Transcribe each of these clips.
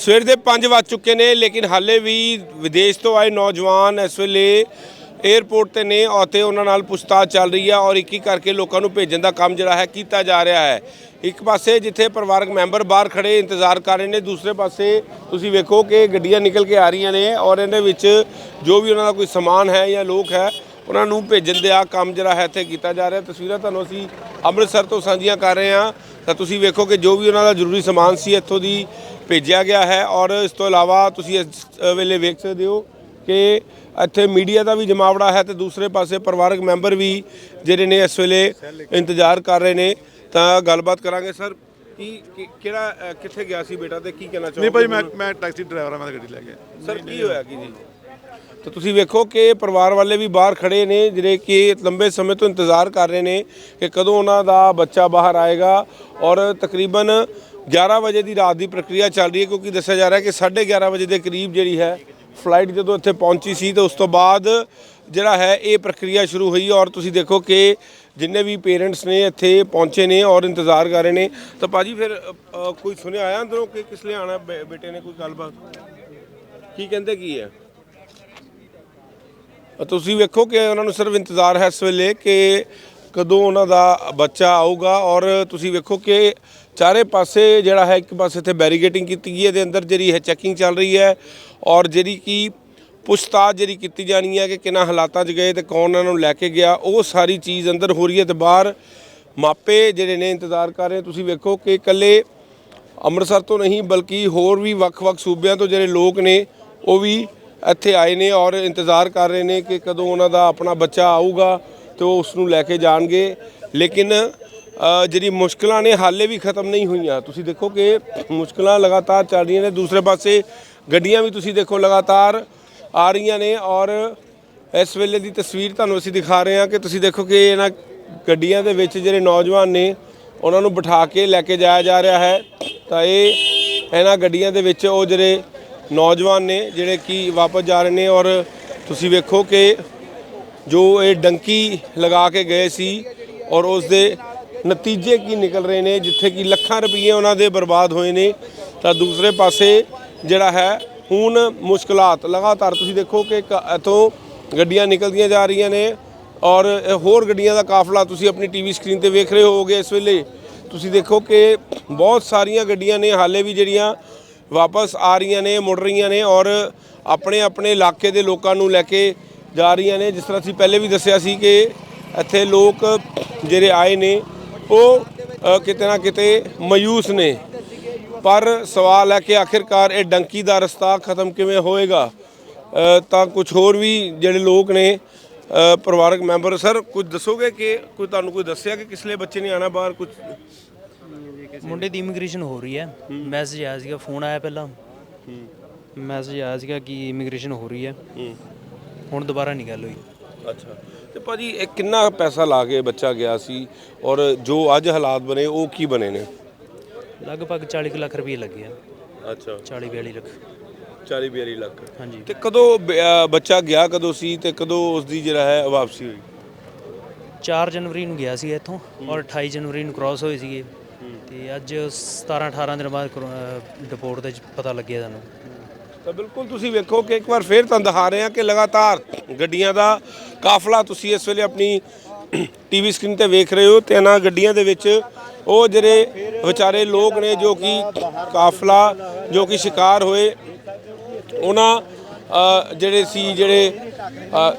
ਸਵੇਰ ਦੇ 5 ਵੱਜ ਚੁੱਕੇ ਨੇ, ਲੇਕਿਨ ਹਾਲੇ ਵੀ ਵਿਦੇਸ਼ ਤੋਂ ਆਏ ਨੌਜਵਾਨ ਇਸ ਵੇਲੇ 에ਅਰਪੋਰਟ ਤੇ ਨੇ ਅਤੇ ਉਹਨਾਂ ਨਾਲ ਪੁੱਛਤਾਛ ਚੱਲ ਰਹੀ ਹੈ ਔਰ ਇੱਕ ਹੀ ਕਰਕੇ ਲੋਕਾਂ ਨੂੰ ਭੇਜਣ ਦਾ ਕੰਮ ਜਿਹੜਾ ਹੈ ਕੀਤਾ ਜਾ ਰਿਹਾ ਹੈ। ਇੱਕ ਪਾਸੇ ਜਿੱਥੇ ਪਰਿਵਾਰਕ ਮੈਂਬਰ ਬਾਹਰ ਖੜੇ ਇੰਤਜ਼ਾਰ ਕਰ ਰਹੇ ਨੇ, ਦੂਸਰੇ ਪਾਸੇ ਤੁਸੀਂ ਵੇਖੋ ਕਿ ਗੱਡੀਆਂ ਨਿਕਲ ਕੇ ਆ ਰਹੀਆਂ ਨੇ ਔਰ ਇਹਦੇ ਵਿੱਚ ਜੋ ਵੀ ਉਹਨਾਂ ਦਾ ਕੋਈ ਸਮਾਨ ਹੈ ਜਾਂ ਲੋਕ ਹੈ, ਉਹਨਾਂ ਨੂੰ ਭੇਜਣ ਦਾ ਕੰਮ ਜਿਹੜਾ ਹੈ ਇੱਥੇ ਕੀਤਾ ਜਾ ਰਿਹਾ। ਤਸਵੀਰਾਂ ਤੁਹਾਨੂੰ ਅਸੀਂ ਅੰਮ੍ਰਿਤਸਰ ਤੋਂ ਸਾਂਝੀਆਂ ਕਰ ਰਹੇ ਹਾਂ। ਤਾਂ ਤੁਸੀਂ ਵੇਖੋ ਕਿ ਜੋ ਵੀ ਉਹਨਾਂ ਦਾ ਜ਼ਰੂਰੀ ਸਮਾਨ ਸੀ ਇੱਥੋਂ ਦੀ ਭੇਜਿਆ ਗਿਆ ਹੈ ਔਰ ਇਸ ਤੋਂ ਇਲਾਵਾ ਤੁਸੀਂ ਇਸ ਵੇਲੇ ਵੇਖ ਸਕਦੇ ਹੋ ਕਿ ਇੱਥੇ ਮੀਡੀਆ ਦਾ ਵੀ ਜਮਾਵੜਾ ਹੈ ਤੇ ਦੂਸਰੇ ਪਾਸੇ ਪਰਿਵਾਰਕ ਮੈਂਬਰ ਵੀ ਜਿਹੜੇ ਨੇ ਇਸ ਵੇਲੇ ਇੰਤਜ਼ਾਰ ਕਰ ਰਹੇ ਨੇ। ਤਾਂ ਗੱਲਬਾਤ ਕਰਾਂਗੇ ਸਰ ਕੀ ਕਿਹੜਾ ਕਿੱਥੇ ਗਿਆ ਸੀ ਬੇਟਾ ਤੇ ਕੀ ਕਹਿਣਾ ਚਾਹੋਗੇ? ਨਹੀਂ ਭਾਈ ਮੈਂ ਮੈਂ ਟੈਕਸੀ ਡਰਾਈਵਰ ਆ ਮੈਂ ਗੱਡੀ ਲੈ ਕੇ ਆਇਆ। ਸਰ ਕੀ ਹੋਇਆ ਕੀ ਜੀ? ਤਾਂ ਤੁਸੀਂ ਵੇਖੋ ਕਿ ਪਰਿਵਾਰ ਵਾਲੇ ਵੀ ਬਾਹਰ ਖੜੇ ਨੇ ਜਿਹੜੇ ਕਿ ਲੰਬੇ ਸਮੇਂ ਤੋਂ ਇੰਤਜ਼ਾਰ ਕਰ ਰਹੇ ਨੇ ਕਿ ਕਦੋਂ ਉਹਨਾਂ ਦਾ ਬੱਚਾ ਬਾਹਰ ਆਏਗਾ ਔਰ ਤਕਰੀਬਨ 11 ਵਜੇ ਦੀ ਰਾਤ ਦੀ ਪ੍ਰਕਿਰਿਆ ਚੱਲ ਰਹੀ ਹੈ ਕਿਉਂਕਿ ਦੱਸਿਆ ਜਾ ਰਿਹਾ ਹੈ ਕਿ 11:30 ਵਜੇ ਦੇ ਕਰੀਬ ਜਿਹੜੀ ਹੈ ਫਲਾਈਟ ਜਦੋਂ ਇੱਥੇ ਪਹੁੰਚੀ ਸੀ ਤਾਂ ਉਸ ਤੋਂ ਬਾਅਦ ਜਿਹੜਾ ਹੈ ਇਹ ਪ੍ਰਕਿਰਿਆ ਸ਼ੁਰੂ ਹੋਈ ਔਰ ਤੁਸੀਂ ਦੇਖੋ ਕਿ ਜਿੰਨੇ ਵੀ ਪੇਰੈਂਟਸ ਨੇ ਇੱਥੇ ਪਹੁੰਚੇ ਨੇ ਔਰ ਇੰਤਜ਼ਾਰ ਕਰ ਰਹੇ ਨੇ। ਤਾਂ ਬਾਜੀ ਫਿਰ ਅ, ਕੋਈ ਸੁਣਿਆ ਆਇਆ ਅੰਦਰੋਂ ਕਿ ਕਿਸ ਲਈ ਆਣਾ ਬੇ- ਬੇਟੇ ਨੇ ਕੋਈ ਗੱਲਬਾਤ? ਕੀ ਕਹਿੰਦੇ ਕੀ ਹੈ? ਅ ਤੁਸੀਂ ਵੇਖੋ ਕਿ ਉਹਨਾਂ ਨੂੰ ਸਿਰਫ ਇੰਤਜ਼ਾਰ ਹੈ ਇਸ ਵੇਲੇ ਕਿ ਕਦੋਂ ਉਹਨਾਂ ਦਾ ਬੱਚਾ ਆਊਗਾ ਔਰ ਤੁਸੀਂ ਵੇਖੋ ਕਿ ਚਾਰੇ ਪਾਸੇ ਜਿਹੜਾ ਹੈ, ਇੱਕ ਪਾਸੇ ਇੱਥੇ ਬੈਰੀਗੇਟਿੰਗ ਕੀਤੀ ਗਈ ਹੈ ਦੇ ਅੰਦਰ ਜਿਹੜੀ ਹੈ ਚੈਕਿੰਗ ਚੱਲ ਰਹੀ ਹੈ ਔਰ ਜਿਹੜੀ ਕਿ ਪੁੱਛਤਾਛ ਜਿਹੜੀ ਕੀਤੀ ਜਾਣੀ ਹੈ ਕਿ ਕਿੰਨਾ ਹਾਲਾਤਾਂ 'ਚ ਗਏ ਤੇ ਕੌਣ ਉਹਨਾਂ ਨੂੰ ਲੈ ਕੇ ਗਿਆ, ਉਹ ਸਾਰੀ ਚੀਜ਼ ਅੰਦਰ ਹੋ ਰਹੀ ਹੈ ਤੇ ਬਾਹਰ ਮਾਪੇ ਜਿਹੜੇ ਨੇ ਇੰਤਜ਼ਾਰ ਕਰ ਰਹੇ ਤੁਸੀਂ ਵੇਖੋ ਕਿ ਇਕੱਲੇ ਅੰਮ੍ਰਿਤਸਰ ਤੋਂ ਨਹੀਂ, ਬਲਕਿ ਹੋਰ ਵੀ ਵੱਖ-ਵੱਖ ਸੂਬਿਆਂ ਤੋਂ ਜਿਹੜੇ ਲੋਕ ਨੇ, ਉਹ ਵੀ ਇੱਥੇ ਆਏ ਨੇ ਔਰ ਇੰਤਜ਼ਾਰ ਕਰ ਰਹੇ ਨੇ ਕਿ ਕਦੋਂ ਉਹਨਾਂ ਦਾ ਆਪਣਾ ਬੱਚਾ ਆਊਗਾ ਤੇ ਉਹ ਉਸ ਨੂੰ ਲੈ ਕੇ ਜਾਣਗੇ। ਲੇਕਿਨ ਜਿਹੜੀ ਮੁਸ਼ਕਲਾਂ ਨੇ ਹਾਲੇ ਵੀ ਖਤਮ ਨਹੀਂ ਹੋਈਆਂ। ਤੁਸੀਂ ਦੇਖੋ ਕਿ ਮੁਸ਼ਕਲਾਂ ਲਗਾਤਾਰ ਚੱਲ ਰਹੀਆਂ ਨੇ। ਦੂਸਰੇ ਪਾਸੇ ਗੱਡੀਆਂ ਵੀ ਤੁਸੀਂ ਦੇਖੋ ਲਗਾਤਾਰ ਆ ਰਹੀਆਂ ਨੇ ਔਰ ਇਸ ਵੇਲੇ ਦੀ ਤਸਵੀਰ ਤੁਹਾਨੂੰ ਅਸੀਂ ਦਿਖਾ ਰਹੇ ਹਾਂ ਕਿ ਤੁਸੀਂ ਦੇਖੋ ਕਿ ਇਹਨਾਂ ਗੱਡੀਆਂ ਦੇ ਵਿੱਚ ਜਿਹੜੇ ਨੌਜਵਾਨ ਨੇ, ਉਹਨਾਂ ਨੂੰ ਬਿਠਾ ਕੇ ਲੈ ਕੇ ਜਾਇਆ ਜਾ ਰਿਹਾ ਹੈ। ਤਾਂ ਇਹ ਇਹਨਾਂ ਗੱਡੀਆਂ ਦੇ ਵਿੱਚ ਉਹ ਜਿਹੜੇ ਨੌਜਵਾਨ ਨੇ, ਜਿਹੜੇ ਕਿ ਵਾਪਸ ਜਾ ਰਹੇ ਨੇ ਔਰ ਤੁਸੀਂ ਵੇਖੋ ਕਿ ਜੋ ਇਹ ਡੰਕੀ ਲਗਾ ਕੇ ਗਏ ਸੀ ਔਰ ਉਸ ਦੇ ਨਤੀਜੇ ਕੀ ਨਿਕਲ ਰਹੇ ਨੇ, ਜਿੱਥੇ ਕਿ ਲੱਖਾਂ ਰੁਪਏ ਉਹਨਾਂ ਦੇ ਬਰਬਾਦ ਹੋਏ ਨੇ, ਤਾਂ ਦੂਸਰੇ ਪਾਸੇ ਜਿਹੜਾ ਹੈ, ਹੁਣ ਮੁਸ਼ਕਲਾਤ ਲਗਾਤਾਰ ਤੁਸੀਂ ਦੇਖੋ ਕਿ ਇੱਕ ਇੱਥੋਂ ਗੱਡੀਆਂ ਨਿਕਲਦੀਆਂ ਜਾ ਰਹੀਆਂ ਨੇ ਔਰ ਹੋਰ ਗੱਡੀਆਂ ਦਾ ਕਾਫਲਾ ਤੁਸੀਂ ਆਪਣੀ ਟੀਵੀ ਸਕਰੀਨ ਤੇ ਵੇਖ ਰਹੇ ਹੋਗੇ ਇਸ ਵੇਲੇ। ਤੁਸੀਂ ਦੇਖੋ ਕਿ ਬਹੁਤ ਸਾਰੀਆਂ ਗੱਡੀਆਂ ਨੇ, ਹਾਲੇ ਵੀ ਜਿਹੜੀਆਂ ਵਾਪਸ ਆ ਰਹੀਆਂ ਨੇ, ਮੁੜ ਰਹੀਆਂ ਨੇ ਔਰ ਆਪਣੇ ਆਪਣੇ ਇਲਾਕੇ ਦੇ ਲੋਕਾਂ ਨੂੰ ਲੈ ਕੇ ਜਾ ਰਹੀਆਂ ਨੇ। ਜਿਸ ਤਰ੍ਹਾਂ ਅਸੀਂ ਪਹਿਲੇ ਵੀ ਦੱਸਿਆ ਸੀ ਕਿ ਇੱਥੇ ਲੋਕ ਜਿਹੜੇ ਆਏ ਨੇ ਉਹ ਕਿਤੇ ਨਾ ਕਿਤੇ ਮਾਯੂਸ ਨੇ। ਪਰ ਸਵਾਲ ਹੈ ਕਿ ਆਖਿਰਕਾਰ ਇਹ ਡੰਕੀ ਦਾ ਰਸਤਾ ਖਤਮ ਕਿਵੇਂ ਹੋਏਗਾ? ਤਾਂ ਕੁਝ ਹੋਰ ਵੀ ਜਿਹੜੇ ਲੋਕ ਨੇ ਪਰਿਵਾਰਕ ਮੈਂਬਰ ਸਰ ਕੁਝ ਦੱਸੋਗੇ ਕਿ ਕੋਈ ਤੁਹਾਨੂੰ ਕੋਈ ਦੱਸਿਆ ਕਿ ਕਿਸ ਲਈ ਬੱਚੇ ਨੇ ਆਣਾ ਬਾਹਰ ਕੁਝ? ਮੁੰਡੇ ਦੀ ਇਮੀਗ੍ਰੇਸ਼ਨ ਹੋ ਰਹੀ ਹੈ। ਮੈਸੇਜ ਆਇਆ ਸੀਗਾ ਫੋਨ ਆਇਆ ਪਹਿਲਾਂ। ਮੈਸੇਜ ਆਇਆ ਸੀਗਾ ਕਿ ਇਮੀਗ੍ਰੇਸ਼ਨ ਹੋ ਰਹੀ ਹੈ। ਹੁਣ ਦੁਬਾਰਾ ਨਹੀਂ ਗੱਲ ਹੋਈ। ਅੱਛਾ। ਤੇ ਭਾਜੀ ਇਹ ਕਿੰਨਾ ਪੈਸਾ ਲਾ ਕੇ ਬੱਚਾ ਗਿਆ ਸੀ ਔਰ ਜੋ ਅੱਜ ਹਾਲਾਤ ਬਣੇ ਉਹ ਕੀ ਬਣੇ ਨੇ? ਲਗਭਗ 40 ਕੁ ਲੱਖ ਰੁਪਏ ਲੱਗੇ ਆ। ਅੱਛਾ। 40 42 ਲੱਖ। 40 42 ਲੱਖ। ਹਾਂਜੀ। ਤੇ ਕਦੋਂ ਬ- ਬੱਚਾ ਗਿਆ ਕਦੋਂ ਸੀ ਤੇ ਕਦੋਂ ਉਸ ਦੀ ਜਿਹੜਾ ਹੈ ਵਾਪਸੀ ਹੋਈ? 4 ਜਨਵਰੀ ਨੂੰ ਗਿਆ ਸੀ ਇੱਥੋਂ ਔਰ 28 ਜਨਵਰੀ ਨੂੰ ਕ੍ਰਾਸ ਹੋਏ ਸੀਗੇ। ਤੇ ਅੱਜ 17 18 ਦਿਨ ਬਾਅਦ ਰਿਪੋਰਟ ਦੇ ਵਿੱਚ ਪਤਾ ਲੱਗਿਆ ਸਾਨੂੰ ਤਾਂ ਬਿਲਕੁਲ ਤੁਸੀਂ ਵੇਖੋ ਕਿ ਇੱਕ ਵਾਰ ਫੇਰ ਤੁਹਾਨੂੰ ਦਿਖਾ ਰਹੇ ਹਾਂ ਕਿ ਲਗਾਤਾਰ ਗੱਡੀਆਂ ਦਾ ਕਾਫਲਾ ਤੁਸੀਂ ਇਸ ਵੇਲੇ ਆਪਣੀ ਟੀਵੀ ਸਕਰੀਨ ਤੇ ਵੇਖ ਰਹੇ ਹੋ ਤੇ ਇਹਨਾਂ ਗੱਡੀਆਂ ਦੇ ਵਿੱਚ ਉਹ ਜਿਹੜੇ ਵਿਚਾਰੇ ਲੋਕ ਨੇ ਜੋ ਕਿ ਕਾਫਲਾ ਜੋ ਕਿ ਸ਼ਿਕਾਰ ਹੋਏ ਉਹਨਾਂ ਜਿਹੜੇ ਸੀ ਜਿਹੜੇ ਅ,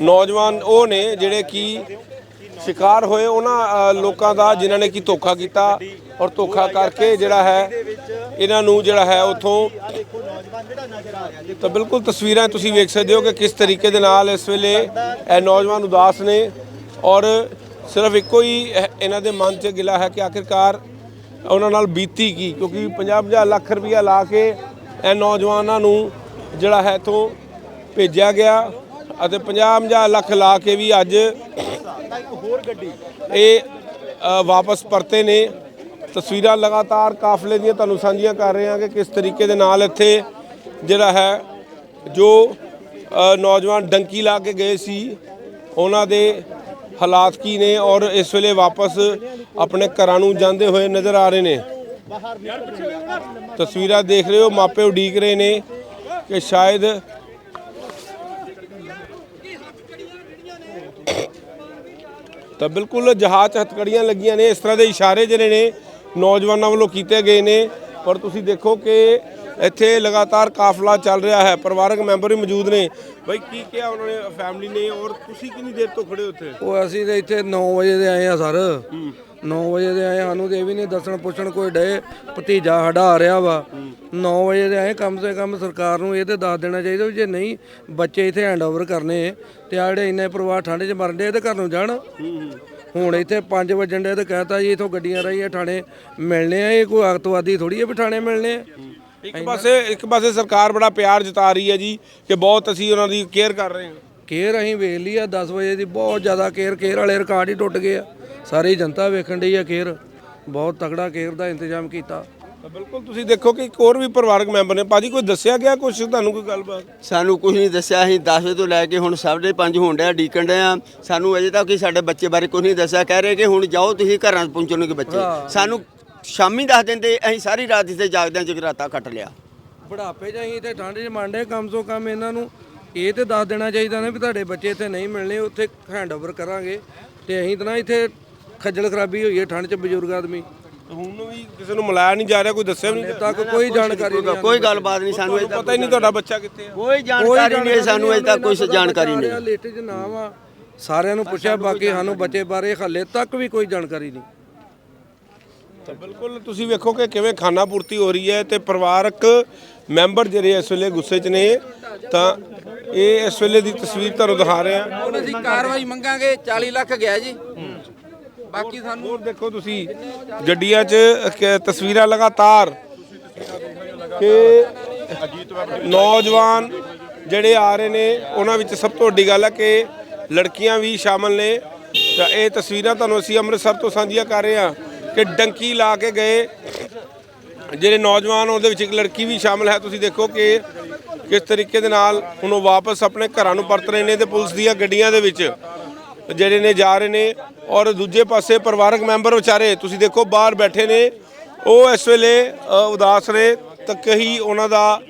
ਨੌਜਵਾਨ ਉਹ ਨੇ ਜਿਹੜੇ ਕਿ ਸ਼ਿਕਾਰ ਹੋਏ ਉਹਨਾਂ ਲੋਕਾਂ ਦਾ ਜਿਨ੍ਹਾਂ ਨੇ ਕੀ ਧੋਖਾ ਕੀਤਾ। ਔਰ ਧੋਖਾ ਕਰਕੇ ਜਿਹੜਾ ਹੈ ਇਹਨਾਂ ਨੂੰ ਜਿਹੜਾ ਹੈ ਉਥੋਂ ਤਾਂ ਬਿਲਕੁਲ ਤਸਵੀਰਾਂ ਤੁਸੀਂ ਵੇਖ ਸਕਦੇ ਹੋ ਕਿ ਕਿਸ ਤਰੀਕੇ ਦੇ ਨਾਲ ਇਸ ਵੇਲੇ ਇਹ ਨੌਜਵਾਨ ਉਦਾਸ ਨੇ ਔਰ ਸਿਰਫ ਇੱਕੋ ਹੀ ਇਹ- ਇਹਨਾਂ ਦੇ ਮਨ 'ਚ ਗਿਲਾ ਹੈ ਕਿ ਆਖਿਰਕਾਰ ਉਹਨਾਂ ਨਾਲ ਬੀਤੀ ਕੀ ਕਿਉਂਕਿ 50 ਲੱਖ ਰੁਪਇਆ ਲਾ ਕੇ ਇਹ ਨੌਜਵਾਨਾਂ ਨੂੰ ਜਿਹੜਾ ਹੈ ਇਥੋਂ ਭੇਜਿਆ ਗਿਆ ਅਤੇ 50 ਲੱਖ ਲਾ ਕੇ ਵੀ ਅੱਜ ਇਹ ਵਾਪਸ ਪਰਤੇ ਨੇ। ਤਸਵੀਰਾਂ ਲਗਾਤਾਰ ਕਾਫਲੇ ਦੀਆਂ ਤੁਹਾਨੂੰ ਸਾਂਝੀਆਂ ਕਰ ਰਹੇ ਹਾਂ ਕਿ ਕਿਸ ਤਰੀਕੇ ਦੇ ਨਾਲ ਇੱਥੇ ਜਿਹੜਾ ਹੈ, ਜੋ ਨੌਜਵਾਨ ਡੰਕੀ ਲਾ ਕੇ ਗਏ ਸੀ, ਉਹਨਾਂ ਦੇ ਹਾਲਾਤ ਕੀ ਨੇ ਔਰ ਇਸ ਵੇਲੇ ਵਾਪਸ ਆਪਣੇ ਘਰਾਂ ਨੂੰ ਜਾਂਦੇ ਹੋਏ ਨਜ਼ਰ ਆ ਰਹੇ ਨੇ। ਤਸਵੀਰਾਂ ਦੇਖ ਰਹੇ ਹੋ, ਮਾਪੇ ਉਡੀਕ ਰਹੇ ਨੇ ਕਿ ਸ਼ਾਇਦ ਤਾਂ ਬਿਲਕੁਲ ਜਹਾਜ਼ 'ਚ ਹਥਕੜੀਆਂ ਲੱਗੀਆਂ ਨੇ, ਇਸ ਤਰ੍ਹਾਂ ਦੇ ਇਸ਼ਾਰੇ ਜਿਹੜੇ ਨੇ ਨੌਜਵਾਨਾਂ ਵੱਲੋਂ ਕੀਤੇ ਗਏ ਨੇ ਪਰ ਤੁਸੀਂ ਦੇਖੋ ਕਿ ਇੱਥੇ ਲਗਾਤਾਰ ਕਾਫਲਾ ਚੱਲ ਰਿਹਾ ਹੈ ਪਰਿਵਾਰਕ ਮੈਂਬਰ ਵੀ ਮੌਜੂਦ ਨੇ। ਬਈ ਕੀ ਕਿਹਾ ਉਹਨਾਂ ਨੇ ਫੈਮਿਲੀ ਨੇ ਔਰ ਤੁਸੀਂ ਕਿੰਨੀ ਦੇਰ ਤੋਂ ਖੜੇ ਹੋ ਉੱਥੇ ਉਹ ਅਸੀਂ ਤੇ ਇੱਥੇ 9 ਵਜੇ ਦੇ ਆਏ ਆ ਸਰ। 9 ਵਜੇ ਦੇ ਆਏ ਸਾਨੂੰ ਤੇ ਇਹ ਵੀ ਨਹੀਂ ਦੱਸਣ ਪੁੱਛਣ ਕੋਈ ਡੇ ਭਤੀਜਾ ਆ ਰਿਹਾ ਵਾ। 9 ਵਜੇ ਦੇ ਆਏ ਕਮ ਸੇ ਕਮ ਸਰਕਾਰ ਨੂੰ ਇਹ ਤੇ ਦੱਸ ਦੇਣਾ ਚਾਹੀਦਾ ਵੀ ਜੇ ਨਹੀਂ ਬੱਚੇ ਇੱਥੇ ਹੈਂਡਓਵਰ ਕਰਨੇ ਤੇ ਆ ਜਿਹੜੇ ਇੰਨੇ ਪਰਿਵਾਰ ਠੰਡ 'ਚ ਮਰਨ ਦੇ ਤੇ ਘਰ ਨੂੰ ਜਾਣ। ਹੁਣ ਇੱਥੇ 5 ਵਜਣ ਦੇ ਤੇ ਕਹਤਾ ਜੀ ਇਥੋਂ ਗੱਡੀਆਂ ਰਹੀਆਂ ਥਾਣੇ ਮਿਲਣੇ ਆ ਇਹ ਕੋਈ ਅਗਤਵਾਦੀ ਥੋੜੀ ਹੈ ਵੀ ਥਾਣੇ ਮਿਲਣੇ ਆ। ਇੱਕ ਪਾਸੇ ਇੱਕ ਪਾਸੇ ਸਰਕਾਰ ਬੜਾ ਪਿਆਰ ਜਤਾ ਰਹੀ ਹੈ ਜੀ ਕਿ ਬਹੁਤ ਅਸੀਂ ਉਹਨਾਂ ਦੀ ਕੇਅਰ ਕਰ ਰਹੇ ਹਾਂ। ਕੇਅਰ ਅਸੀਂ ਵੇਖ ਲਈ ਆ 10 ਵਜੇ ਦੀ ਬਹੁਤ ਜ਼ਿਆਦਾ ਕੇਅਰ ਕੇਅਰ ਵਾਲੇ ਰਿਕਾਰਡ ਹੀ ਟੁੱਟ ਗਏ ਆ। ਸਾਰੀ ਜਨਤਾ ਵੇਖਣ ਡਈ ਆ ਕੇਅਰ। ਬਹੁਤ ਤਕੜਾ ਕੇਅਰ ਦਾ ਇੰਤਜ਼ਾਮ ਕੀਤਾ। ਬਿਲਕੁਲ ਤੁਸੀਂ ਦੇਖੋ ਕਿ ਇੱਕ ਹੋਰ ਵੀ ਪਰਿਵਾਰਕ ਮੈਂਬਰ ਨੇ। ਭਾਜੀ ਕੋਈ ਦੱਸਿਆ ਗਿਆ ਕੁਝ ਤੁਹਾਨੂੰ ਕੋਈ ਗੱਲਬਾਤ? ਸਾਨੂੰ ਕੁਝ ਨਹੀਂ ਦੱਸਿਆ। ਅਸੀਂ 10 ਵਜੇ ਤੋਂ ਲੈ ਕੇ ਹੁਣ ਸਾਢੇ ਪੰਜ ਹੋਣ ਡਿਆ ਡੀਕਣ ਡਿਆ। ਸਾਨੂੰ ਅਜੇ ਤੱਕ ਹੀ ਸਾਡੇ ਬੱਚੇ ਬਾਰੇ ਕੁਝ ਨਹੀਂ ਦੱਸਿਆ। ਕਹਿ ਰਹੇ ਕਿ ਹੁਣ ਜਾਓ ਤੁਸੀਂ ਘਰਾਂ 'ਚ ਪਹੁੰਚਣਗੇ ਬੱਚੇ। ਸਾਨੂੰ ਸ਼ਾਮੀ ਦੱਸ ਦਿੰਦੇ ਅਸੀਂ ਸਾਰੀ ਰਾਤ ਇੱਥੇ ਜਾਗਦਿਆਂ ਜਗਰਾਤਾ ਕੱਟ ਲਿਆ। ਬੁਢਾਪੇ 'ਚ ਅਸੀਂ ਇੱਥੇ ਠੰਡ 'ਚ ਮੰਡੇ ਕਮ ਸੋ ਕਮ ਇਹਨਾਂ ਨੂੰ। ਇਹ ਤੇ ਦੱਸ ਦੇਣਾ ਚਾਹੀਦਾ ਨਾ ਵੀ ਤੁਹਾਡੇ ਬੱਚੇ ਇੱਥੇ ਨਹੀਂ ਮਿਲਣੇ ਉੱਥੇ ਹੈਂਡਓਵਰ ਕਰਾਂਗੇ। ਤੇ ਅਸੀਂ ਤਾਂ ਨਾ ਇੱਥੇ ਖੱਜਲ ਖਰਾਬੀ ਹੋਈ ਹੈ ਠੰਡ 'ਚ ਬਜ਼ੁਰਗ ਆਦਮੀ। ਹੁਣ ਵੀ ਕਿਸੇ ਨੂੰ ਮਿਲਾਇਆ ਨਹੀਂ ਜਾ ਰਿਹਾ ਕੋਈ ਦੱਸਿਆ ਵੀ ਨਹੀਂ ਤੱਕ ਕੋਈ ਜਾਣਕਾਰੀ ਨਹੀਂ ਕੋਈ ਗੱਲਬਾਤ ਨਹੀਂ ਸਾਨੂੰ ਅਜੇ ਰਿਹਾ। ਪਤਾ ਹੀ ਨਹੀਂ ਤੁਹਾਡਾ ਬੱਚਾ ਕਿੱਥੇ ਹੈ ਕੋਈ ਜਾਣਕਾਰੀ ਨਹੀਂ ਸਾਨੂੰ ਅਜੇ ਤੱਕ ਕੋਈ ਜਾਣਕਾਰੀ ਨਹੀਂ ਲਿਸਟ 'ਚ ਨਾਮ ਆ ਸਾਰਿਆਂ ਨੂੰ ਪੁੱਛਿਆ ਬਾਕੀ ਸਾਨੂੰ ਬੱਚੇ ਬਾਰੇ ਹਾਲੇ ਤੱਕ ਵੀ ਕੋਈ ਜਾਣਕਾਰੀ ਨਹੀਂ। ਤਾਂ ਬਿਲਕੁਲ ਤੁਸੀਂ ਵੇਖੋ ਕਿ ਕਿਵੇਂ ਖਾਨਾ ਪੂਰਤੀ ਹੋ ਰਹੀ ਹੈ ਤੇ ਪਰਿਵਾਰਕ ਮੈਂਬਰ ਜਿਹੜੇ ਇਸ ਵੇਲੇ ਗੁੱਸੇ 'ਚ ਨੇ ਤਾਂ ਇਹ ਇਸ ਵੇਲੇ ਦੀ ਤਸਵੀਰ ਤੁਹਾਨੂੰ ਦਿਖਾ ਰਹੇ ਹਾਂ। ਹੁਣ ਅਸੀਂ ਕਾਰਵਾਈ ਮੰਗਾਂਗੇ 40 ਲੱਖ ਗਿਆ ਜੀ। ਬਾਕੀ ਸਾਨੂੰ ਹੋਰ ਦੇਖੋ ਤੁਸੀਂ ਗੱਡੀਆਂ 'ਚ ਕ- ਤਸਵੀਰਾਂ ਲਗਾਤਾਰ ਕਿ ਨੌਜਵਾਨ ਜਿਹੜੇ ਆ ਰਹੇ ਨੇ ਉਹਨਾਂ ਵਿੱਚ ਸਭ ਤੋਂ ਵੱਡੀ ਗੱਲ ਹੈ ਕਿ ਲੜਕੀਆਂ ਵੀ ਸ਼ਾਮਲ ਨੇ। ਤਾਂ ਇਹ ਤਸਵੀਰਾਂ ਤੁਹਾਨੂੰ ਅਸੀਂ ਅੰਮ੍ਰਿਤਸਰ ਤੋਂ ਸਾਂਝੀਆਂ ਕਰ ਰਹੇ ਹਾਂ ਕਿ ਡੰਕੀ ਲਾ ਕੇ ਗਏ। ਜਿਹੜੇ ਨੌਜਵਾਨ ਉਹਦੇ ਵਿੱਚ ਇੱਕ ਲੜਕੀ ਵੀ ਸ਼ਾਮਲ ਹੈ। ਤੁਸੀਂ ਦੇਖੋ ਕਿ ਕਿਸ ਤਰੀਕੇ ਦੇ ਨਾਲ ਹੁਣ ਉਹ ਵਾਪਸ ਆਪਣੇ ਘਰਾਂ ਨੂੰ ਪਰਤ ਰਹੇ ਨੇ ਤੇ ਪੁਲਿਸ ਦੀਆਂ ਗੱਡੀਆਂ ਦੇ ਵਿੱਚ ਜਿਹੜੇ ਨੇ ਜਾ ਰਹੇ ਨੇ। ਔਰ ਦੂਜੇ ਪਾਸੇ ਪਰਿਵਾਰਕ ਮੈਂਬਰ ਵਿਚਾਰੇ ਤੁਸੀਂ ਦੇਖੋ ਬਾਹਰ ਬੈਠੇ ਨੇ ਉਹ ਇਸ ਵੇਲੇ ਉਦਾਸ ਨੇ ਤਾਂ ਕਹੀ ਉਹਨਾਂ ਦਾ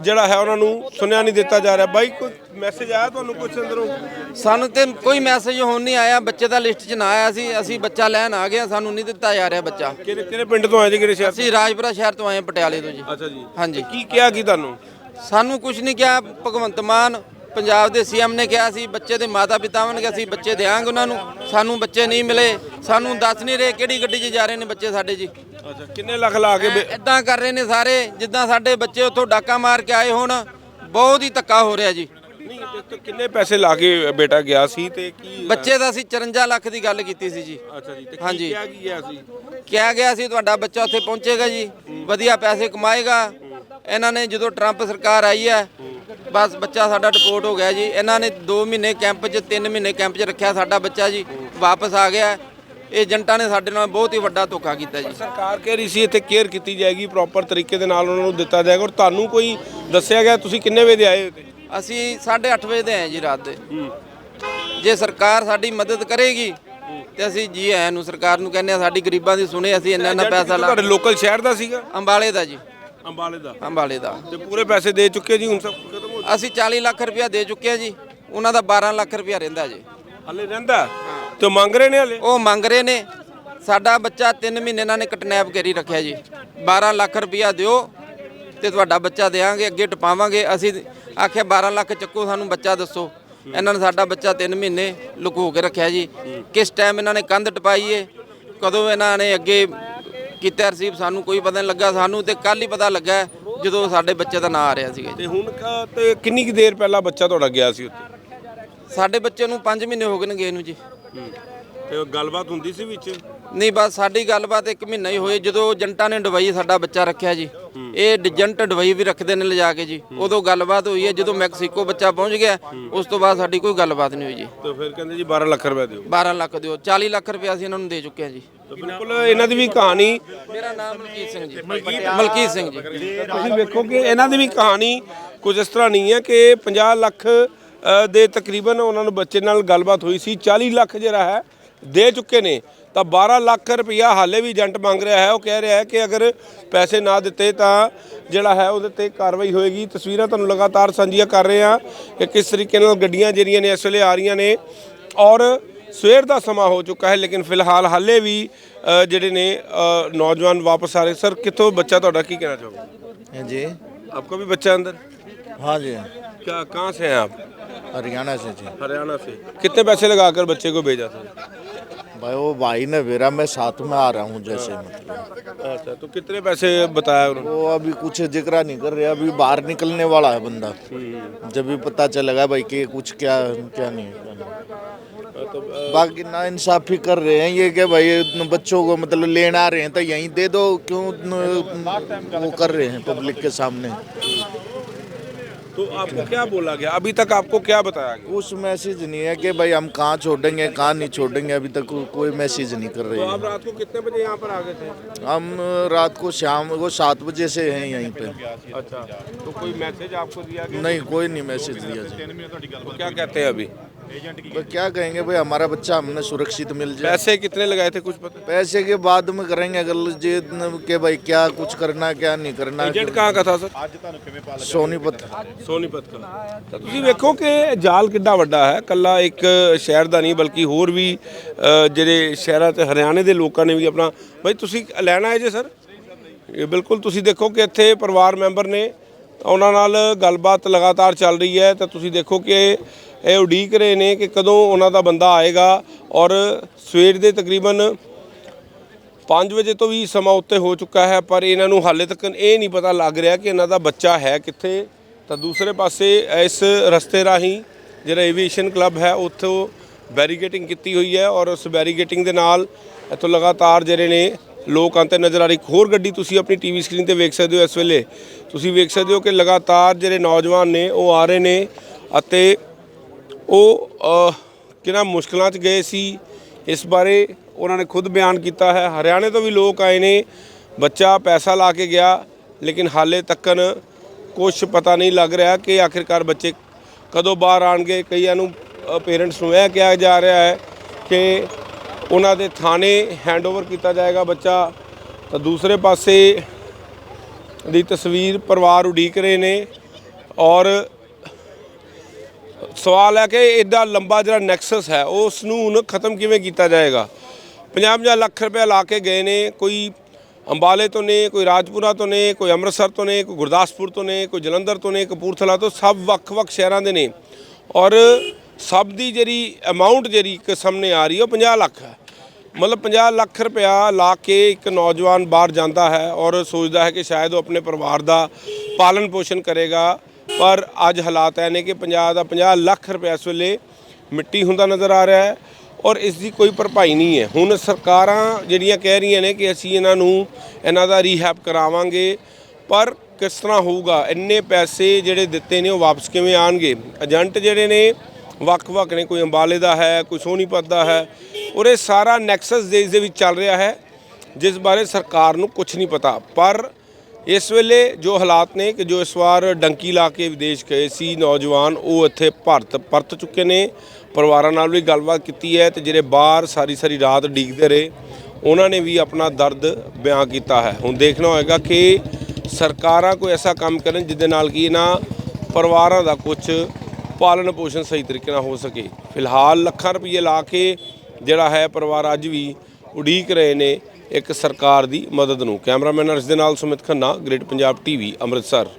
ਜਿਹੜਾ ਹੈ ਉਹਨਾਂ ਨੂੰ ਸੁਣਿਆ ਨਹੀਂ ਦਿੱਤਾ ਜਾ ਰਿਹਾ। ਬਾਈ ਕੋਈ ਮੈਸੇਜ ਆਇਆ ਤੁਹਾਨੂੰ ਕੁਝ ਅੰਦਰੋਂ? ਸਾਨੂੰ ਤੇ ਕੋਈ ਮੈਸੇਜ ਹੁਣ ਨਹੀਂ ਆਇਆ ਬੱਚੇ ਦਾ ਲਿਸਟ 'ਚ ਨਾ ਆਇਆ ਸੀ ਅਸੀਂ ਬੱਚਾ ਲੈਣ ਆ ਗਏ ਹਾਂ, ਸਾਨੂੰ ਨਹੀਂ ਦਿੱਤਾ ਜਾ ਰਿਹਾ ਬੱਚਾ। ਕਿਹੜੇ ਕਿਹੜੇ ਪਿੰਡ ਤੋਂ ਆਏ ਜੀ ਕਿਹੜੇ ਸ਼ਹਿਰ? ਅਸੀਂ ਰਾਜਪੁਰਾ ਸ਼ਹਿਰ ਤੋਂ ਆਏ ਹਾਂ, ਪਟਿਆਲੇ ਤੋਂ ਜੀ। ਅੱਛਾ ਜੀ। ਹਾਂਜੀ। ਕੀ ਕਿਹਾ ਕੀ ਤੁਹਾਨੂੰ? ਸਾਨੂੰ ਕੁਝ ਨਹੀਂ ਕਿਹਾ ਭਗਵੰਤ ਮਾਨ ਪੰਜਾਬ ਦੇ ਸੀਐਮ ਨੇ ਕਿਹਾ ਸੀ ਬੱਚੇ ਦੇ ਮਾਤਾ ਪਿਤਾਵਾਂ ਨੇ ਕਿਹਾ ਸੀ ਬੱਚੇ ਦੇਾਂਗੇ ਉਹਨਾਂ ਨੂੰ ਸਾਨੂੰ ਬੱਚੇ ਨਹੀਂ ਮਿਲੇ ਸਾਨੂੰ ਦੱਸ ਨਹੀਂ ਰਹੇ ਕਿਹੜੀ ਗੱਡੀ 'ਚ ਜਾ ਰਹੇ ਨੇ ਬੱਚੇ ਸਾਡੇ ਜੀ ਅੱਛਾ ਕਿੰਨੇ ਲੱਖ ਲਾ ਕੇ ਬੇ- ਇਦਾਂ ਕਰ ਰਹੇ ਨੇ ਸਾਰੇ ਜਿੱਦਾਂ ਸਾਡੇ ਬੱਚੇ ਉੱਥੋਂ ਡਾਕਾ ਮਾਰ ਕੇ ਆਏ ਹੁਣ ਬਹੁਤ ਹੀ ਧੱਕਾ ਹੋ ਰਿਹਾ ਜੀ। ਨਹੀਂ ਤੇ- ਤੇ ਕਿੰਨੇ ਪੈਸੇ ਲਾ ਕੇ ਬੇਟਾ ਗਿਆ ਸੀ ਤੇ ਕੀ ਬੱਚੇ ਦਾ ਅਸੀਂ 54 ਲੱਖ ਦੀ ਗੱਲ ਕੀਤੀ ਸੀ ਜੀ। ਅੱਛਾ ਜੀ ਤੇ ਕੀ ਹਾਂਜੀ। ਕਿਹਾ ਕੀ ਗਿਆ ਸੀ? ਕਿਹਾ ਗਿਆ ਸੀ ਤੁਹਾਡਾ ਬੱਚਾ ਉੱਥੇ ਪਹੁੰਚੇਗਾ ਜੀ ਵਧੀਆ ਪੈਸੇ ਕਮਾਏਗਾ। ਇਹਨਾਂ ਨੇ ਜਦੋਂ ਟਰੰਪ ਸਰਕਾਰ ਆਈ ਹੈ ਬਸ ਬੱਚਾ ਸਾਡਾ ਡਿਪੋਰਟ ਹੋ ਗਿਆ ਜੀ। ਇਹਨਾਂ ਨੇ 2 ਮਹੀਨੇ ਕੈਂਪ 'ਚ 3 ਮਹੀਨੇ ਕੈਂਪ 'ਚ ਰੱਖਿਆ ਸਾਡਾ ਬੱਚਾ ਜੀ। ਵਾਪਸ ਆ ਗਿਆ। ਏਜੰਟਾਂ ਨੇ ਸਾਡੇ ਨਾਲ ਬਹੁਤ ਹੀ ਵੱਡਾ ਧੋਖਾ ਕੀਤਾ ਜੀ। ਸਰਕਾਰ ਕਹਿ ਰਹੀ ਸੀ ਇੱਥੇ ਕੇਅਰ ਕੀਤੀ ਜਾਏਗੀ ਪ੍ਰੋਪਰ ਤਰੀਕੇ ਦੇ ਨਾਲ ਉਹਨਾਂ ਨੂੰ ਦਿੱਤਾ ਜਾਏਗਾ। ਔਰ ਤੁਹਾਨੂੰ ਕੋਈ ਦੱਸਿਆ ਗਿਆ ਤੁਸੀਂ ਕਿੰਨੇ ਵਜੇ ਦੇ ਆਏ ਹੋ ਅਸੀਂ 8:30 ਵਜੇ ਦੇ ਆਏ ਜੀ ਰਾਤ ਦੇ। ਜੇ ਸਰਕਾਰ ਸਾਡੀ ਮਦਦ ਕਰੇਗੀ ਤੇ ਅਸੀਂ ਜੀ ਆਇਆਂ ਨੂੰ ਸਰਕਾਰ ਨੂੰ ਕਹਿੰਦੇ ਆ ਸਾਡੀ ਗਰੀਬਾਂ ਦੀ ਸੁਣੇ ਅਸੀਂ ਇੰਨਾ ਇੰਨਾ ਪੈਸਾ ਲਾ ਤੁਹਾਡੇ ਲੋਕਲ ਸ਼ਹਿਰ ਦਾ ਸੀਗਾ? ਅੰਬਾਲੇ ਦਾ ਜੀ। ਅੰਬਾਲੇ ਦਾ। ਅੰਬਾਲੇ ਦਾ। ਤੇ ਪੂਰੇ ਪੈਸੇ ਦੇ ਚੁੱਕੇ ਜੀ ਹੁਣ ਸਭ? ਖਤਮ ਅਸੀਂ 40 ਲੱਖ ਰੁਪਇਆ ਦੇ ਚੁੱਕੇ ਆ ਜੀ। ਉਹਨਾਂ ਦਾ 12 ਲੱਖ ਰੁਪਇਆ ਰਹਿੰਦਾ ਜੀ। ਹਲੇ ਰਹਿੰਦਾ? ਤੇ ਮੰਗ ਰਹੇ ਨੇ ਹਲੇ? ਉਹ ਮੰਗ ਰਹੇ ਨੇ। ਸਾਡਾ ਬੱਚਾ 3 ਮਹੀਨੇ ਇਹਨਾਂ ਨੇ ਕਿਡਨੈਪ ਕਰੀ ਰੱਖਿਆ ਜੀ। 12 ਲੱਖ ਰੁਪਇਆ ਦਿਓ ਤੇ ਤੁਹਾਡਾ ਬੱਚਾ ਦੇਾਂਗੇ ਅੱਗੇ ਟਪਾਵਾਂਗੇ। ਅਸੀਂ ਆਖਿਆ 12 ਲੱਖ ਚੱਕੋ ਸਾਨੂੰ ਬੱਚਾ ਦੱਸੋ। ਇਹਨਾਂ ਨੇ ਸਾਡਾ ਬੱਚਾ 3 ਮਹੀਨੇ ਲੁਕੋ ਕੇ ਰੱਖਿਆ ਜੀ। ਕਿਸ ਟਾਈਮ ਇਹਨਾਂ ਨੇ ਕੰਧ ਟਪਾਈ ਏ? ਕਦੋਂ ਇਹਨਾਂ ਨੇ ਅੱਗੇ ਕੀਤਾ ਰਸੀਬ ਸਾਨੂੰ ਕੋਈ ਪਤਾ ਨਹੀਂ ਲੱਗਾ। ਸਾਨੂੰ ਤੇ ਕੱਲ ਹੀ ਪਤਾ ਲੱਗਾ। ਜਦੋਂ ਸਾਡੇ ਬੱਚੇ ਦਾ ਨਾਂ ਆ ਰਿਹਾ ਸੀਗਾ ਜੀ। ਤੇ ਹੁਣ ਕ- ਤੇ ਕਿੰਨੀ ਕੁ ਦੇਰ ਪਹਿਲਾਂ ਬੱਚਾ ਤੁਹਾਡਾ ਗਿਆ ਸੀ ਉੱਥੇ? ਸਾਡੇ ਬੱਚੇ ਨੂੰ 5 ਮਹੀਨੇ ਹੋ ਗਏ ਨੇ ਗਏ ਨੂੰ ਜੀ। ਤੇ ਉਹ ਗੱਲਬਾਤ ਹੁੰਦੀ ਸੀ ਵਿੱਚ? ਨਹੀਂ ਬਸ ਸਾਡੀ ਗੱਲਬਾਤ ਇੱਕ ਮਹੀਨਾ ਹੀ ਹੋਈ ਜਦੋਂ ਏਜੰਟਾਂ ਨੇ ਦੁਬਈ ਸਾਡਾ ਬੱਚਾ ਰੱਖਿਆ ਜੀ। ਇਹ ਏਜੰਟ ਦੁਬਈ ਵੀ ਰੱਖਦੇ ਨੇ ਲਿਜਾ ਕੇ ਜੀ। ਉਦੋਂ ਗੱਲਬਾਤ ਹੋਈ ਹੈ ਜਦੋਂ ਮੈਕਸੀਕੋ ਬੱਚਾ ਪਹੁੰਚ ਗਿਆ ਉਸ ਤੋਂ ਬਾਅਦ ਸਾਡੀ ਕੋਈ ਗੱਲਬਾਤ ਨਹੀਂ ਹੋਈ ਜੀ। ਤੇ ਫਿਰ ਕਹਿੰਦੇ ਜੀ 12 ਲੱਖ ਰੁਪਏ ਦਿਓ। 12 ਲੱਖ ਦਿਓ 40 ਲੱਖ ਰੁਪਏ ਅਸੀਂ ਇਹਨਾਂ ਨੂੰ ਦੇ ਚੁੱਕੇ ਹਾਂ ਜੀ। ਬਿਲਕੁਲ ਇਹਨਾਂ ਦੀ ਵੀ ਕਹਾਣੀ ਮੇਰਾ ਨਾਮ ਮਲਕੀਤ ਸਿੰਘ ਜੀ। ਮਲਕੀਤ ਸਿੰਘ ਜੀ। ਤੁਸੀਂ ਵੇਖੋ ਕਿ ਇਹਨਾਂ ਦੀ ਵੀ ਕਹਾਣੀ ਕੁਝ ਇਸ ਤਰ੍ਹਾਂ ਨਹੀਂ ਹੈ ਕਿ 50 ਲੱਖ ਦੇ ਤਕਰੀਬਨ ਉਹਨਾਂ ਨੂੰ ਬੱਚੇ ਨਾਲ ਗੱਲਬਾਤ ਹੋਈ ਸੀ 40 ਲੱਖ ਜਿਹੜਾ ਹੈ ਦੇ ਚੁੱਕੇ ਨੇ ਤਾਂ 12 ਲੱਖ ਰੁਪਇਆ ਹਾਲੇ ਵੀ ਏਜੰਟ ਮੰਗ ਰਿਹਾ ਹੈ ਉਹ ਕਹਿ ਰਿਹਾ ਹੈ ਕਿ ਅਗਰ ਪੈਸੇ ਨਾ ਦਿੱਤੇ ਤਾਂ ਜਿਹੜਾ ਹੈ ਉਹਦੇ ਤੇ ਕਾਰਵਾਈ ਹੋਏਗੀ ਤਸਵੀਰਾਂ ਤੁਹਾਨੂੰ ਲਗਾਤਾਰ ਸਾਂਝੀਆਂ ਕਰ ਰਹੇ ਹਾਂ ਕਿ ਕਿਸ ਤਰੀਕੇ ਨਾਲ ਗੱਡੀਆਂ ਜਿਹੜੀਆਂ ਨੇ ਇਸ ਵੇਲੇ ਆ ਰਹੀਆਂ ਨੇ ਔਰ ਸਵੇਰ ਦਾ ਸਮਾਂ ਹੋ ਚੁੱਕਾ ਹੈ ਲੇਕਿਨ ਫਿਲਹਾਲ ਹਾਲੇ ਵੀ ਅ, ਜਿਹੜੇ ਨੇ ਅ, ਨੌਜਵਾਨ ਵਾਪਸ ਆ ਰਹੇ ਸਰ ਕਿੱਥੋਂ ਬੱਚਾ ਤੁਹਾਡਾ ਕੀ ਕਹਿਣਾ ਚਾਹੋਗੇ जी आपका भी बच्चा अंदर हाँ जी क्या कहाँ से हैं आप हरियाणा से जी हरियाणा से कितने पैसे लगाकर बच्चे को भेजा था भाई वो भाई ने भेजा मैं साथ में आ रहा हूँ जैसे मतलब। अच्छा तो कितने पैसे बताया उन्होंने? वो अभी कुछ ज़िक्र नहीं कर रहे अभी बाहर निकलने वाला है बंदा। जब भी पता चलेगा भाई कि कुछ क्या क्या नहीं क्या नहीं। तो बाकी ना इंसाफी कर रहे हैं ये कि भाई बच्चों को मतलब लेने आ रहे हैं तो यहीं दे दो क्यों वो कर रहे हैं पब्लिक के सामने। तो आपको क्या बोला गया? अभी तक आपको क्या बताया गया? कुछ मैसेज नहीं है कि भाई हम कहाँ छोड़ेंगे कहाँ नहीं छोड़ेंगे अभी तक को- कोई मैसेज नहीं कर रहे तो आप रात को कितने बजे यहाँ पर आ गए थे? हम रात को शाम को सात बजे से हैं यहीं पे। अच्छा तो कोई मैसेज आपको दिया गया? नहीं कोई नहीं मैसेज दिया तो क्या कहते हैं अभी? एजेंट की क्या कहेंगे भाई हमारा बच्चा हमने सुरक्षित मिल जाए। पैसे कितने लगाए थे कुछ पता? पैसे के बाद में करेंगे अगर जे के भाई क्या कुछ करना क्या नहीं ਕਰਨਾ ਏਜੰਟ ਕਾ ਥਾ ਸਰ ਅੱਜ ਤੁਹਾਨੂੰ ਕਿਵੇਂ ਪਾ ਲੱਗਾ ਸੋਨੀਪਤ ਸੋਨੀਪਤ ਦਾ ਤਾਂ ਤੁਸੀਂ ਵੇਖੋ ਕਿ ਜਾਲ ਕਿੱਡਾ ਵੱਡਾ ਹੈ ਕੱਲਾ ਇੱਕ ਸ਼ਹਿਰ ਦਾ ਨਹੀਂ ਬਲਕਿ ਹੋਰ ਵੀ ਜਿਹੜੇ ਸ਼ਹਿਰਾਂ ਤੇ ਹਰਿਆਣੇ ਦੇ ਲੋਕਾਂ ਨੇ ਵੀ ਆਪਣਾ ਬਈ ਤੁਸੀਂ ਲੈਣਾ ਹੈ ਜੇ ਸਰ ਇਹ ਬਿਲਕੁਲ ਤੁਸੀਂ ਦੇਖੋ ਕਿ ਇੱਥੇ ਪਰਿਵਾਰ ਮੈਂਬਰ ਨੇ ਉਹਨਾਂ ਨਾਲ ਗੱਲਬਾਤ ਲਗਾਤਾਰ ਚੱਲ ਰਹੀ ਹੈ ਤਾਂ ਤੁਸੀਂ ਦੇਖੋ ਕਿ ਇਹ ਉਡੀਕ ਰਹੇ ਨੇ ਕਿ ਕਦੋਂ ਉਹਨਾਂ ਦਾ ਬੰਦਾ ਆਏਗਾ ਔਰ ਸਵੇਰ ਦੇ ਤਕਰੀਬਨ 5 ਵਜੇ ਤੋਂ ਵੀ ਸਮਾਂ ਉੱਤੇ ਹੋ ਚੁੱਕਾ ਹੈ, ਪਰ ਇਹਨਾਂ ਨੂੰ ਹਾਲੇ ਤੱਕ ਇਹ ਨਹੀਂ ਪਤਾ ਲੱਗ ਰਿਹਾ ਕਿ ਇਹਨਾਂ ਦਾ ਬੱਚਾ ਹੈ ਕਿੱਥੇ। ਤਾਂ ਦੂਸਰੇ ਪਾਸੇ ਇਸ ਰਸਤੇ ਰਾਹੀਂ ਜਿਹੜਾ ਏਵੀਏਸ਼ਨ ਕਲੱਬ ਹੈ, ਉੱਥੋਂ ਬੈਰੀਗੇਟਿੰਗ ਕੀਤੀ ਹੋਈ ਹੈ ਔਰ ਉਸ ਬੈਰੀਗੇਟਿੰਗ ਦੇ ਨਾਲ ਇੱਥੋਂ ਲਗਾਤਾਰ ਜਿਹੜੇ ਨੇ ਲੋਕ ਆਉਂਦੇ ਨਜ਼ਰ ਆ ਰਹੀ। ਹੋਰ ਗੱਡੀ ਤੁਸੀਂ ਆਪਣੀ ਟੀਵੀ ਸਕਰੀਨ ਤੇ ਵੇਖ ਸਕਦੇ ਹੋ ਇਸ ਵੇਲੇ। ਤੁਸੀਂ ਵੇਖ ਸਕਦੇ ਹੋ ਕਿ ਲਗਾਤਾਰ ਜਿਹੜੇ ਨੌਜਵਾਨ ਨੇ, ਉਹ ਆ ਰਹੇ ਨੇ ਅਤੇ ਉਹ ਅ, ਕਿਹਨਾਂ ਮੁਸ਼ਕਲਾਂ 'ਚ ਗਏ ਸੀ। ਇਸ ਬਾਰੇ ਉਹਨਾਂ ਨੇ ਖੁਦ ਬਿਆਨ ਕੀਤਾ ਹੈ। ਹਰਿਆਣੇ ਤੋਂ ਵੀ ਲੋਕ ਆਏ ਨੇ। ਬੱਚਾ ਪੈਸਾ ਲਾ ਕੇ ਗਿਆ ਲੇਕਿਨ ਹਾਲੇ ਤੱਕਨ ਕੁਝ ਪਤਾ ਨਹੀਂ ਲੱਗ ਰਿਹਾ ਕਿ ਆਖਿਰਕਾਰ ਬੱਚੇ ਕਦੋਂ ਬਾਹਰ ਆਣਗੇ ਕਈਆਂ ਨੂੰ ਪੇਰੈਂਟਸ ਨੂੰ ਇਹ ਕਿਹਾ ਜਾ ਰਿਹਾ ਹੈ ਕਿ ਉਹਨਾਂ ਦੇ ਥਾਣੇ ਹੈਂਡਓਵਰ ਕੀਤਾ ਜਾਏਗਾ ਬੱਚਾ। ਤਾਂ ਦੂਸਰੇ ਪਾਸੇ ਦੀ ਤਸਵੀਰ ਪਰਿਵਾਰ ਉਡੀਕ ਰਹੇ ਨੇ ਔਰ ਸਵਾਲ ਹੈ ਕਿ ਐਡਾ ਲੰਬਾ ਜਿਹੜਾ ਨੈਕਸਸ ਹੈ, ਉਸ ਨੂੰ ਹੁਣ ਖਤਮ ਕਿਵੇਂ ਕੀਤਾ ਜਾਏਗਾ? 50 ਲੱਖ ਰੁਪਏ ਲਾ ਕੇ ਗਏ ਨੇ, ਕੋਈ ਅੰਬਾਲੇ ਤੋਂ ਨੇ, ਕੋਈ ਰਾਜਪੁਰਾ ਤੋਂ ਨੇ, ਕੋਈ ਅੰਮ੍ਰਿਤਸਰ ਤੋਂ ਨੇ, ਕੋਈ ਗੁਰਦਾਸਪੁਰ ਤੋਂ ਨੇ, ਕੋਈ ਜਲੰਧਰ ਤੋਂ ਨੇ, ਕਪੂਰਥਲਾ ਤੋਂ, ਸਭ ਵੱਖ-ਵੱਖ ਸ਼ਹਿਰਾਂ ਦੇ ਨੇ। ਔਰ ਸਭ ਦੀ ਜਿਹੜੀ ਅਮਾਉਂਟ ਜਿਹੜੀ ਇੱਕ ਸਾਹਮਣੇ ਆ ਰਹੀ ਹੈ, ਉਹ 50 ਲੱਖ ਹੈ। ਮਤਲਬ 50 ਲੱਖ ਰੁਪਇਆ ਲਾ ਕੇ ਇੱਕ ਨੌਜਵਾਨ ਬਾਹਰ ਜਾਂਦਾ ਹੈ ਔਰ ਸੋਚਦਾ ਹੈ ਕਿ ਸ਼ਾਇਦ ਉਹ ਆਪਣੇ ਪਰਿਵਾਰ ਦਾ ਪਾਲਣ ਪੋਸ਼ਣ ਕਰੇਗਾ। ਪਰ ਅੱਜ ਹਾਲਾਤ ਐ ਨੇ ਕਿ 50 ਦਾ 50 ਲੱਖ ਰੁਪਏ ਇਸ ਵੇਲੇ ਮਿੱਟੀ ਹੁੰਦਾ ਨਜ਼ਰ ਆ ਰਿਹਾ ਹੈ ਔਰ ਇਸ ਦੀ ਕੋਈ ਭਰਪਾਈ ਨਹੀਂ ਹੈ। ਹੁਣ ਸਰਕਾਰਾਂ ਜਿਹੜੀਆਂ ਕਹਿ ਰਹੀਆਂ ਨੇ ਕਿ ਅਸੀਂ ਇਹਨਾਂ ਨੂੰ ਇਹਨਾਂ ਦਾ ਰੀਹੈਬ ਕਰਾਵਾਂਗੇ, ਪਰ ਕਿਸ ਤਰ੍ਹਾਂ ਹੋਊਗਾ? ਇੰਨੇ ਪੈਸੇ ਜਿਹੜੇ ਦਿੱਤੇ ਨੇ ਉਹ ਵਾਪਸ ਕਿਵੇਂ ਆਣਗੇ ਏਜੰਟ ਜਿਹੜੇ ਨੇ ਵੱਖ-ਵੱਖ ਨੇ, ਕੋਈ ਅੰਬਾਲੇ ਦਾ ਹੈ, ਕੋਈ ਸੋਨੀਪਤ ਦਾ ਹੈ, ਔਰ ਇਹ ਸਾਰਾ ਨੈਕਸਸ ਦੇਸ਼ ਦੇ ਵਿੱਚ ਚੱਲ ਰਿਹਾ ਹੈ, ਜਿਸ ਬਾਰੇ ਸਰਕਾਰ ਨੂੰ ਕੁਝ ਨਹੀਂ ਪਤਾ। ਪਰ ਇਸ ਵੇਲੇ ਜੋ ਹਾਲਾਤ ਨੇ ਕਿ ਜੋ ਇਸ ਵਾਰ ਡੰਕੀ ਲਾ ਕੇ ਵਿਦੇਸ਼ ਗਏ ਸੀ, ਨੌਜਵਾਨ ਉਹ ਇੱਥੇ ਭਾਰਤ, ਪਰਤ ਚੁੱਕੇ ਨੇ। ਪਰਿਵਾਰਾਂ ਨਾਲ ਵੀ ਗੱਲਬਾਤ ਕੀਤੀ ਹੈ ਤੇ ਜਿਹੜੇ ਬਾਹਰ ਸਾਰੀ ਸਾਰੀ ਰਾਤ ਡੀਕਦੇ ਰਹੇ, ਉਹਨਾਂ ਨੇ ਵੀ ਆਪਣਾ ਦਰਦ ਬਿਆਨ ਕੀਤਾ ਹੈ। ਹੁਣ ਦੇਖਣਾ ਹੋਏਗਾ ਕਿ ਸਰਕਾਰਾਂ ਕੋਈ ਐਸਾ ਕੰਮ ਕਰਨ ਜਿਹਦੇ ਨਾਲ ਕਿ ਨਾ ਪਰਿਵਾਰਾਂ ਦਾ ਕੁਝ ਪਾਲਣ ਪੋਸ਼ਣ ਸਹੀ ਤਰੀਕੇ ਨਾਲ ਹੋ ਸਕੇ। ਫਿਲਹਾਲ ਲੱਖਾਂ ਰੁਪਏ ਲਾ ਕੇ ਜਿਹੜਾ ਹੈ ਪਰਿਵਾਰ ਅੱਜ ਵੀ ਉਡੀਕ ਰਹੇ ਨੇ। ਇੱਕ ਸਰਕਾਰ ਦੀ ਮਦਦ ਨੂੰ ਕੈਮਰਾਮੈਨ ਅਰਸ਼ ਦੇ ਨਾਲ ਸੁਮਿਤ ਖੰਨਾ, ਗ੍ਰੇਟ ਪੰਜਾਬ ਟੀਵੀ, ਅੰਮ੍ਰਿਤਸਰ।